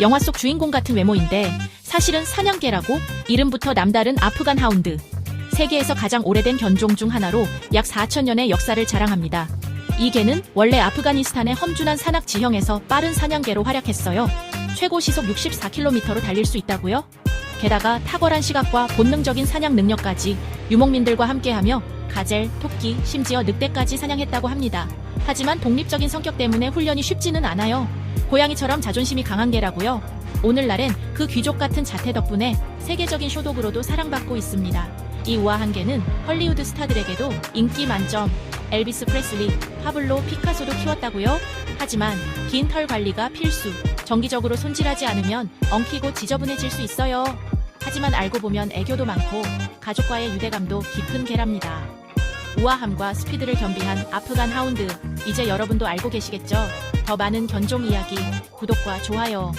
영화 속 주인공 같은 외모인데 사실은 사냥개라고 이름부터 남다른 아프간 하운드. 세계에서 가장 오래된 견종 중 하나로 약 4천년의 역사를 자랑합니다. 이 개는 원래 아프가니스탄의 험준한 산악 지형에서 빠른 사냥개로 활약했어요. 최고 시속 64km로 달릴 수 있다고요? 게다가 탁월한 시각과 본능적인 사냥 능력까지 유목민들과 함께하며 가젤, 토끼, 심지어 늑대까지 사냥했다고 합니다. 하지만 독립적인 성격 때문에 훈련이 쉽지는 않아요. 고양이처럼 자존심이 강한 개라고요. 오늘날엔 그 귀족 같은 자태 덕분에 세계적인 쇼독으로도 사랑받고 있습니다. 이 우아한 개는 헐리우드 스타들에게도 인기 만점. 엘비스 프레슬리, 파블로 피카소도 키웠다고요? 하지만 긴 털 관리가 필수. 정기적으로 손질하지 않으면 엉키고 지저분해질 수 있어요. 하지만 알고 보면 애교도 많고 가족과의 유대감도 깊은 개랍니다. 우아함과 스피드를 겸비한 아프간 하운드. 이제 여러분도 알고 계시겠죠? 더 많은 견종 이야기, 구독과 좋아요.